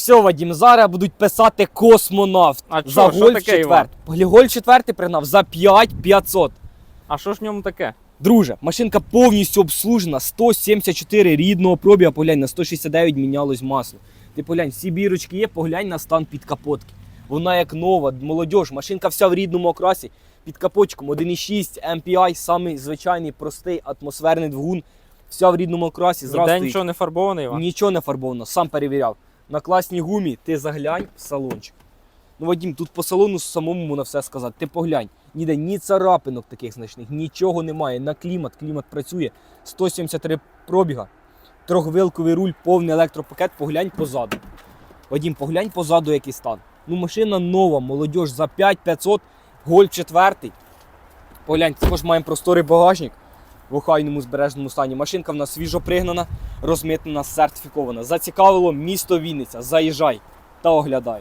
Все, Вадім, зараз будуть писати космонавт. А за що гольф таке, четвертий. Гольф четвертий пригнав за 5500. А що ж в ньому таке? Друже, машинка повністю обслужена, 174 рідного пробіга, поглянь, на 169 мінялось масло. Ти поглянь, всі бірочки є, поглянь на стан під капотки. Вона як нова, молодіж, машинка вся в рідному окрасі. Під капотчиком 1.6 MPI, самий звичайний, простий атмосферний двигун. Вся в рідному окрасі. Ніде нічого не фарбований, Іван? Нічого не фарбовано, сам перевіряв. На класній гумі ти заглянь в салончик. Ну, Вадім, тут по салону самому можна все сказати. Ти поглянь, ніде ні царапинок таких значних, нічого немає. На клімат, клімат працює. 173 пробіга, трьохвилковий руль, повний електропакет, поглянь позаду. Вадім, поглянь позаду, який стан. Ну, машина нова, молодіж за 5500, гольф четвертий. Поглянь, також маємо просторий багажник в охайному збережному стані. Машинка в нас свіжо пригнана, розмитнена, сертифікована. Зацікавило місто Вінниця. Заїжджай та оглядай.